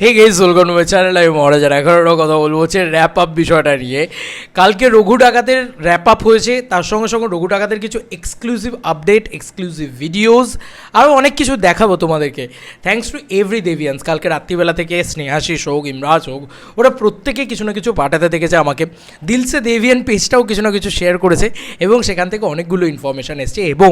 Hey welcome my channel আমি মহারাজার এগারোটা কথা বলব হচ্ছে র্যাপ আপ বিষয়টা নিয়ে। কালকে রঘু ডাকাতের র্যাপ আপ হয়েছে, তার সঙ্গে সঙ্গে রঘু ডাকাতের কিছু এক্সক্লুসিভ আপডেট এক্সক্লুসিভ ভিডিওস আরও অনেক কিছু দেখাবো তোমাদেরকে। থ্যাঙ্কস টু এভরি দেভিয়ান্স কালকে রাত্রিবেলা থেকে স্নেহাশিস হোক, ইমরাজ হোক, ওরা প্রত্যেকে কিছু না কিছু পাঠাতে দেখেছে আমাকে। দিলসে দেভিয়ান পেজটাও কিছু না কিছু শেয়ার করেছে এবং সেখান থেকে অনেকগুলো ইনফরমেশান এসছে। এবং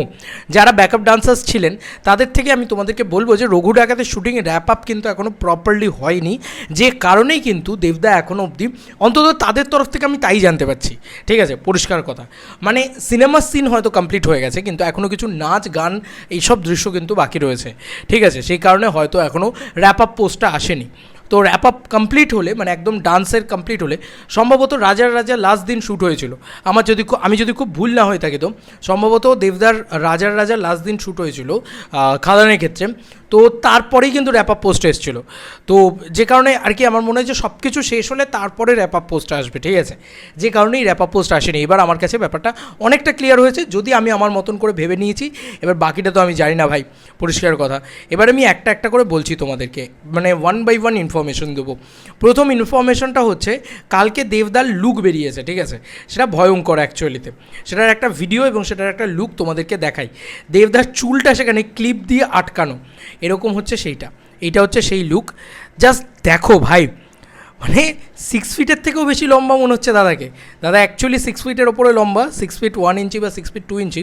যারা ব্যাকআপ ডান্সার্স ছিলেন, তাদের থেকে আমি তোমাদেরকে বলব যে রঘু ডাকাতের শুটিং র্যাপ আপ কিন্তু এখনও প্রপারলি হয়নি। যে কারণেই কিন্তু দেবদা এখনও অবধি অন্তত তাদের তরফ থেকে আমি তাই জানতে পারছি। ঠিক আছে? পরিষ্কার কথা। মানে সিনেমার সিন হয়তো কমপ্লিট হয়ে গেছে, কিন্তু এখনও কিছু নাচ, গান এইসব দৃশ্য কিন্তু বাকি রয়েছে। ঠিক আছে? সেই কারণে হয়তো এখনও র্যাপ আপ পোস্টটা আসেনি। তো র্যাপ আপ কমপ্লিট হলে মানে একদম ডান্সের কমপ্লিট হলে, সম্ভবত রাজার রাজা লাস্ট দিন শ্যুট হয়েছিল। আমার যদি আমি যদি খুব ভুল না হয়ে থাকি তো, সম্ভবত দেবদার রাজার রাজা লাস্ট দিন শ্যুট হয়েছিল খাদানের ক্ষেত্রে। তো তারপরেই কিন্তু র্যাপ আপ পোস্ট এসেছিল। তো যে কারণে আর কি আমার মনে হয় যে সব কিছু শেষ হলে তারপরে র্যাপ আপ পোস্ট আসবে, ঠিক আছে? যে কারণেই র্যাপ আপ পোস্ট আসেনি। এবার আমার কাছে ব্যাপারটা অনেকটা ক্লিয়ার হয়েছে। যদি আমি আমার মতন করে ভেবে নিয়েছি, এবার বাকিটা তো আমি জানি না ভাই, পরিষ্কার কথা। এবার আমি একটা একটা করে বলছি তোমাদেরকে। মানে ওয়ান বাই ওয়ান ইনফরমেশন দেবো। প্রথম ইনফরমেশনটা হচ্ছে, কালকে দেবদার লুক বেরিয়েছে, ঠিক আছে? সেটা ভয়ঙ্কর অ্যাকচুয়ালিতে সেটার একটা ভিডিও এবং সেটার একটা লুক তোমাদেরকে দেখাই। দেবদার চুলটা সেখানে ক্লিপ দিয়ে আটকানো। এরকম হচ্ছে সেইটা। এইটা হচ্ছে সেই লুক জাস্ট দেখো ভাই মানে সিক্স ফিটের থেকেও বেশি লম্বা মনে হচ্ছে দাদাকে। দাদা অ্যাকচুয়ালি সিক্স ফিটের ওপরে লম্বা সিক্স ফিট ওয়ান ইঞ্চি বা six feet two inch.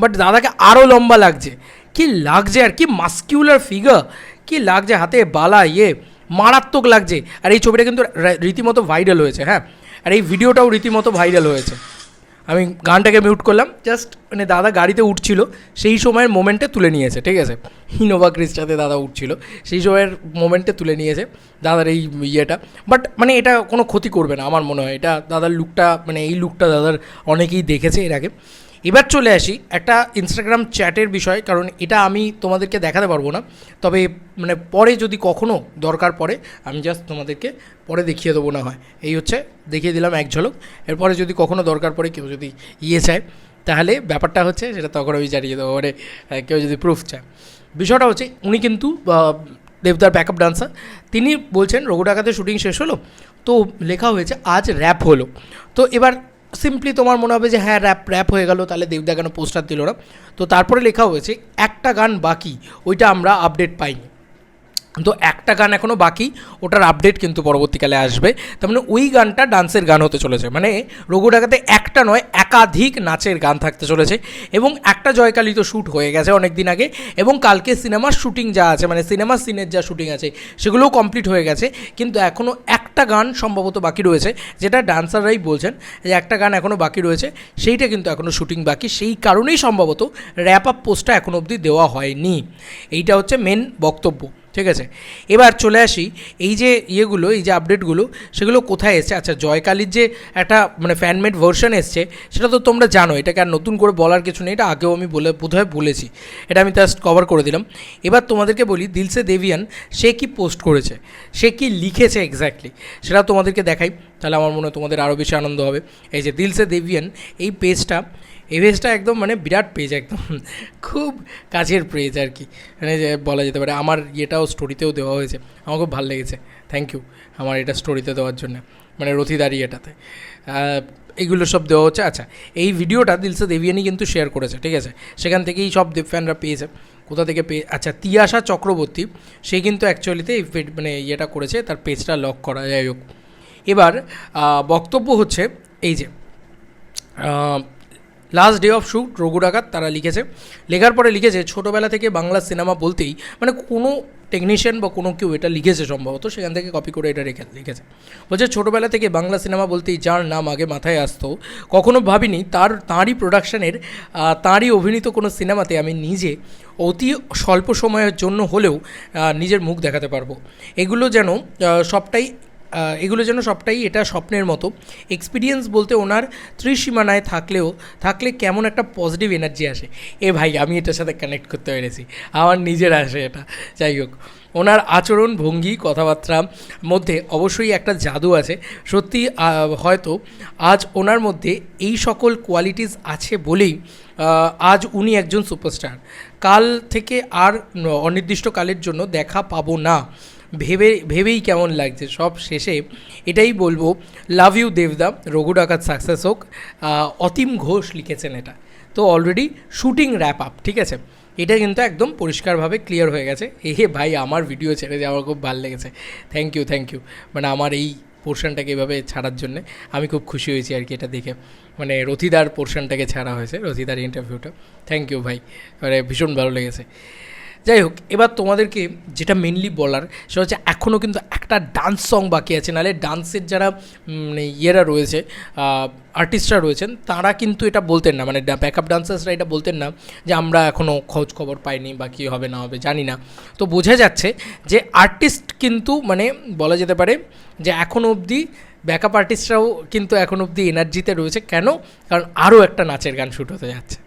But দাদাকে আরও লম্বা লাগছে। কি লাগছে আর কি মাস্কিউলার ফিগার কি লাগছে হাতে বালা ইয়ে। মারাত্মক লাগছে। আর এই ছবিটা কিন্তু রীতিমতো ভাইরাল হয়েছে হ্যাঁ? আর এই ভিডিওটাও রীতিমতো ভাইরাল হয়েছে। আমি গানটাকে মিউট করলাম জাস্ট মানে দাদা গাড়িতে উঠছিল, সেই সময়ের মোমেন্টে তুলে নিয়েছে, ঠিক আছে? ইনোভা ক্রিস্টাতে দাদা উঠছিল, সেই সময়ের মোমেন্টে তুলে নিয়েছে দাদার এই ইয়েটা। বাট মানে এটা কোনো ক্ষতি করবে না, আমার মনে হয়। এটা দাদার লুকটা মানে এই লুকটা দাদার অনেকেই দেখেছে এর আগে। এবার চলে আসি একটা ইনস্টাগ্রাম চ্যাটের বিষয়, কারণ এটা আমি তোমাদেরকে দেখাতে পারব না। তবে মানে পরে যদি কখনো দরকার পড়ে, আমি জাস্ট তোমাদেরকে পরে দেখিয়ে দেবো না হয়। এই হচ্ছে, দেখিয়ে দিলাম এক ঝলক। এরপরে যদি কখনো দরকার পড়ে, কেউ যদি ইয়ে চায়, তাহলে ব্যাপারটা হচ্ছে, সেটা তখন আমি জানিয়ে দেবো মানে কেউ যদি প্রুফ চায়। বিষয়টা হচ্ছে, উনি কিন্তু দেবদার ব্যাকআপ ডান্সার তিনি বলছেন রঘু ডাকাতের শুটিং শেষ হলো? তো লেখা হয়েছে, আজ র্যাপ হলো। তো এবার সিম্পলি তোমার মনে হবে যে হ্যাঁ র্যাপ র্যাপ হয়ে গেল, তাহলে দেবদা কেন পোস্টার দিল না? তো তারপরে লেখা হয়েছে, একটা গান বাকি, ওইটা আমরা আপডেট পাইনি। তো একটা গান এখনও বাকি, ওটার আপডেট কিন্তু পরবর্তীকালে আসবে। তার মানে ওই গানটা ডান্সের গান হতে চলেছে। মানে রঘু ডাকাতে একটা নয়, একাধিক নাচের গান থাকতে চলেছে এবং একটা জয়কালী তো শ্যুট হয়ে গেছে অনেক দিন আগে এবং কালকে সিনেমার শ্যুটিং যা আছে মানে সিনেমার সিনের যা শ্যুটিং আছে, সেগুলোও কমপ্লিট হয়ে গেছে। কিন্তু এখনও একটা গান সম্ভবত বাকি রয়েছে, যেটা ডান্সাররাই বলছেন যে একটা গান এখনও বাকি রয়েছে, সেইটা কিন্তু এখনও শুটিং বাকি। সেই কারণেই সম্ভবত র্যাপ আপ পোস্টটা এখনও অবধি দেওয়া হয়নি। এইটা হচ্ছে মেন বক্তব্য। ঠিক আছে? এবার চলে আসি, এই যে ইয়েগুলো, এই যে আপডেটগুলো, সেগুলো কোথায় এসছে? আচ্ছা জয়কালীর যে একটা মানে ফ্যানমেড ভার্সন এসছে, সেটা তো তোমরা জানো এটাকে আর নতুন করে বলার কিছু নেই, এটা আগেও আমি বলে, বোধহয় বলেছি, এটা আমি জাস্ট কভার করে দিলাম। এবার তোমাদেরকে বলি, দিলসে দেবিয়ান, সে কি পোস্ট করেছে? সে কি লিখেছে এক্স্যাক্টলি সেটা তোমাদেরকে দেখাই, তাহলে আমার মনে হয় তোমাদের আরও বেশি আনন্দ হবে। এই যে দিলসে দেবিয়ান, এই পেজটা পেজটা একদম মানে বিরাট পেজ একদম খুব কাছের পেজ আর কি। মানে বলা যেতে পারে আমার ইয়েটাও স্টোরিতেও দেওয়া হয়েছে। আমার খুব ভালো লেগেছে। থ্যাংক ইউ আমার এটা স্টোরিতে দেওয়ার জন্য। মানে রথিদারি এটাতে। আহ, এইগুলো সব দেওয়া হচ্ছে। আচ্ছা এই ভিডিওটা দিলসে দেবিয়ানি কিন্তু শেয়ার করেছে ঠিক আছে? সেখান থেকেই সব দেব ফ্যানরা পেয়েছে। কোথা থেকে পেয়ে আচ্ছা তিয়াশা চক্রবর্তী সে কিন্তু অ্যাকচুয়ালিতে এই মানে ইয়েটা করেছে তার পেজটা লক করা যাই হোক। এবার বক্তব্য হচ্ছে এই যে last day of shoot Raghu Dakat, তারা লিখেছে। লেখার পরে লিখেছে, ছোটোবেলা থেকে বাংলা সিনেমা বলতেই মানে কোনো টেকনিশিয়ান বা কোনো কেউ এটা লিখেছে সম্ভবত, সেখান থেকে কপি করে এটা রেখে, লিখেছে। বলছে, ছোটোবেলা থেকে বাংলা সিনেমা বলতেই যার নাম আগে মাথায় আসতো, কখনো ভাবিনি তার, তাঁরই প্রোডাকশানের তাঁরই অভিনীত কোনো সিনেমাতে আমি নিজে অতি স্বল্প সময়ের জন্য হলেও নিজের মুখ দেখাতে পারব। এগুলো যেন সবটাই এগুলো যেন সবটাই এটা স্বপ্নের মতো। এক্সপিরিয়েন্স বলতে ওনার ত্রিসীমানায় থাকলেও, থাকলে কেমন একটা পজিটিভ এনার্জি আসে। এ ভাই, আমি এটার সাথে কানেক্ট করতে পেরেছি। আমার নিজের আসে এটা। যাই হোক, ওনার আচরণ, ভঙ্গি, কথাবার্তা মধ্যে অবশ্যই একটা জাদু আছে। সত্যি হয়তো আজ ওনার মধ্যে এই সকল কোয়ালিটিস আছে বলেই আজ উনি একজন সুপারস্টার কাল থেকে আর অনির্দিষ্টকালের জন্য দেখা পাবো না। ভেবে, ভেবেই কেমন লাগছে? সব শেষে এটাই বলব লাভ ইউ দেবদা রঘু ডাকাত সাকসেস হোক। অতীম ঘোষ লিখেছেন এটা। তো অলরেডি শুটিং র্যাপ আপ ঠিক আছে? এটা কিন্তু একদম পরিষ্কারভাবে ক্লিয়ার হয়ে গেছে। এ ভাই, আমার ভিডিও ছেড়ে যে আমার খুব ভালো লেগেছে। থ্যাংক ইউ থ্যাংক ইউ মানে আমার এই পোর্শনটাকে এভাবে ছাড়ার জন্য আমি খুব খুশি হয়েছি আর কি এটা দেখে। মানে রথিদার পোর্শনটাকে ছাড়া হয়েছে, রথিদার ইন্টারভিউটা থ্যাংক ইউ ভাই। মানে ভীষণ ভালো লেগেছে। যাই হোক, এবার তোমাদেরকে যেটা মেনলি বলার, সেটা হচ্ছে এখনও কিন্তু একটা ডান্স সং বাকি আছে। নাহলে ডান্সের যারা মানে ইয়েরা রয়েছে আর্টিস্টরা রয়েছেন, তারা কিন্তু এটা বলতেন না। মানে ব্যাকআপ ডান্সার্সরা এটা বলতেন না যে আমরা এখনও খোঁজ খবর পাইনি বা কী হবে না হবে, জানি না। তো বোঝা যাচ্ছে যে আর্টিস্ট কিন্তু মানে বলা যেতে পারে যে এখনও অবধি ব্যাকআপ আর্টিস্টরাও কিন্তু এখন অবধি এনার্জিতে রয়েছে। কেন? কারণ আরও একটা নাচের গান শ্যুট হতে যাচ্ছে।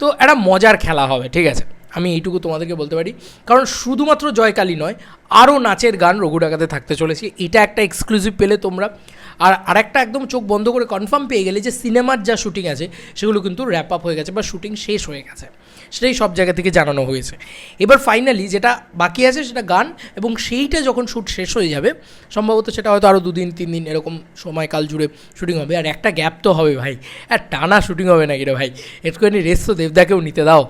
তো একটা মজার খেলা হবে, ঠিক আছে? আমি এইটুকু তোমাদেরকে বলতে পারি। কারণ শুধুমাত্র জয়কালী নয়, আরও নাচের গান রঘু ডাকাতে থাকতে চলেছে। এটা একটা এক্সক্লুসিভ পেলে তোমরা। আর আরেকটা একদম চোখ বন্ধ করে কনফার্ম পেয়ে গেলে যে সিনেমার যা শুটিং আছে, সেগুলো কিন্তু র্যাপ আপ হয়ে গেছে বা শুটিং শেষ হয়ে গেছে। সেটাই সব জায়গা থেকে জানানো হয়েছে। এবার ফাইনালি যেটা বাকি আছে সেটা গান, এবং সেইটা যখন শ্যুট শেষ হয়ে যাবে, সম্ভবত সেটা হয়তো আরও দুদিন, তিন দিন এরকম সময়কাল জুড়ে শুটিং হবে। আর একটা গ্যাপ তো হবে ভাই। আর টানা শুটিং হবে নাকি রে ভাই? একটুখানি রেস্ট তো দেবদাকেও নিতে দাও।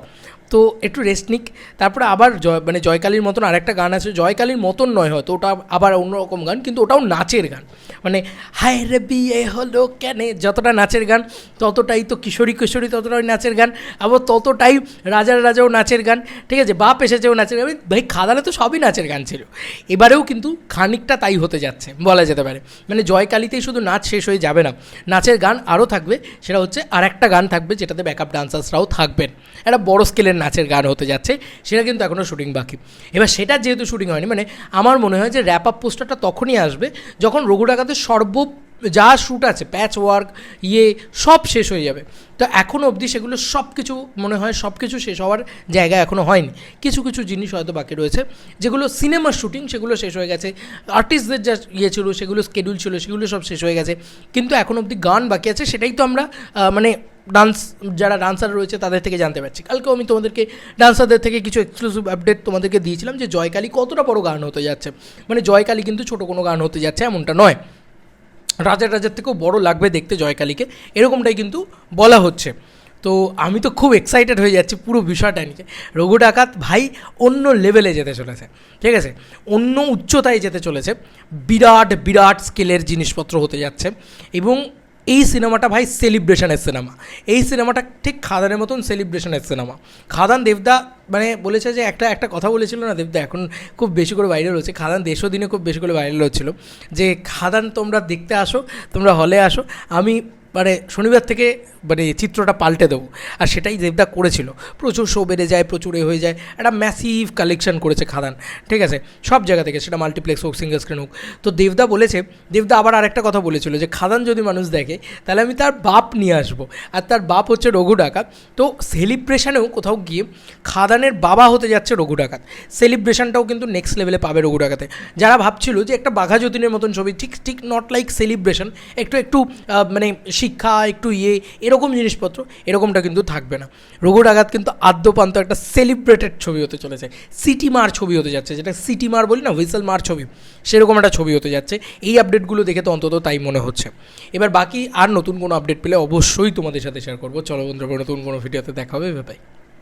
তো একটু রেস্ট নিক। তারপরে আবার জয় মানে জয়কালীর মতন আরেকটা গান আছে, জয়কালীর মতন নয় হয়তো, ওটা আবার অন্যরকম গান, কিন্তু ওটাও নাচের গান। মানে হায় রে বিয়ে হলো কেন? যতটা নাচের গান, ততটাই তো কিশোরী কিশোরী ততটাই নাচের গান, আবার ততটাই রাজার রাজাও নাচের গান। ঠিক আছে, বাপ এসেছেও নাচের গান। ভাই, খাদানে তো সবই নাচের গান ছিল। এবারেও কিন্তু খানিকটা তাই হতে যাচ্ছে, বলা যেতে পারে। মানে জয়কালীতেই শুধু নাচ শেষ হয়ে যাবে না, নাচের গান আরও থাকবে। সেটা হচ্ছে আর একটা গান থাকবে, যেটাতে ব্যাকআপ ডান্সার্সরাও থাকবেন। একটা বড় স্কেলের নাচের গান হতে যাচ্ছে, সেটা কিন্তু এখনও শুটিং বাকি। এবার সেটা যেহেতু শুটিং হয়নি মানে আমার মনে হয় যে র্যাপ আপ পোস্টারটা তখনই আসবে যখন রঘু ডাকাতের সর্ব যা শ্যুট আছে প্যাচ ওয়ার্ক ইয়ে সব শেষ হয়ে যাবে। তো এখনও অবধি সেগুলো সব কিছু মনে হয় সব কিছু শেষ হওয়ার জায়গা এখনও হয়নি। কিছু কিছু জিনিস হয়তো বাকি রয়েছে। যেগুলো সিনেমার শুটিং সেগুলো শেষ হয়ে গেছে। আর্টিস্টদের যা ইয়ে ছিল, সেগুলো স্কেডিউল ছিল, সেগুলো সব শেষ হয়ে গেছে। কিন্তু এখন অবধি গান বাকি আছে, সেটাই তো আমরা মানে ডান্স যারা ডান্সার রয়েছে, তাদের থেকে জানতে পারছি। কালকেও আমি তোমাদেরকে ডান্সারদের থেকে কিছু এক্সক্লুসিভ আপডেট তোমাদেরকে দিয়েছিলাম যে জয়কালী কতটা বড় গান হতে যাচ্ছে। মানে জয়কালী কিন্তু ছোটো কোনো গান হতে যাচ্ছে, এমনটা নয়। রাজার রাজার থেকেও বড় লাগবে দেখতে জয়কালীকে। এরকমটাই কিন্তু বলা হচ্ছে। তো আমি তো খুব এক্সাইটেড হয়ে যাচ্ছি পুরো বিষয়টা নিয়ে। রঘু ডাকাত ভাই অন্য লেভেলে যেতে চলেছে, ঠিক আছে? অন্য উচ্চতায় যেতে চলেছে। বিরাট বিরাট স্কেলের জিনিসপত্র হতে যাচ্ছে এবং এই সিনেমাটা ভাই সেলিব্রেশনের সিনেমা এই সিনেমাটা ঠিক খাদানের মতন সেলিব্রেশনের সিনেমা খাদান দেবদা মানে বলেছে যে একটা একটা কথা বলেছিল না দেবদা, এখন খুব বেশি করে ভাইরাল হচ্ছে। খাদান দেশও দিনে খুব বেশি করে ভাইরাল হচ্ছিল। যে খাদান, তোমরা দেখতে আসো, তোমরা হলে আসো। আমি মানে শনিবার থেকে মানে চিত্রটা পাল্টে দেবো। আর সেটাই দেবদা করেছিল। প্রচুর শো বেড়ে যায়, প্রচুর এ হয়ে যায়। একটা ম্যাসিভ কালেকশন করেছে খাদান। ঠিক আছে? সব জায়গা থেকে। সেটা মাল্টিপ্লেক্স হোক সিঙ্গল স্ক্রিন হোক। তো দেবদা বলেছে, দেবদা আবার আরেকটা কথা বলেছিল যে, খাদান যদি মানুষ দেখে, তাহলে আমি তার বাপ নিয়ে আসব। আর তার বাপ হচ্ছে রঘু ডাকাত। তো সেলিব্রেশনেও কোথাও গিয়ে খাদানের বাবা হতে যাচ্ছে রঘু ডাকাত। সেলিব্রেশনটাও কিন্তু নেক্সট লেভেলে পাবে রঘু ডাকাতে। যারা ভাবছিল যে, একটা বাঘা যতীনের মতন ছবি, ঠিক ঠিক নট লাইক সেলিব্রেশন একটু একটু মানে শিক্ষা, একটু ইয়ে এরকম জিনিসপত্র, এরকমটা কিন্তু থাকবে না। রঘুর আঘাত কিন্তু আদ্যপান্ত একটা সেলিব্রেটেড ছবি হতে চলেছে। সিটি মার ছবি হতে যাচ্ছে, যেটা সিটি মার বলি না হুইসেল মার ছবি, সেরকম একটা ছবি হতে যাচ্ছে। এই আপডেটগুলো দেখে তো অন্তত তাই মনে হচ্ছে। এবার বাকি আর নতুন কোনো আপডেট পেলে অবশ্যই তোমাদের সাথে শেয়ার করব। চলো বন্ধুরা, নতুন কোনো ভিডিওতে দেখা হবে বাই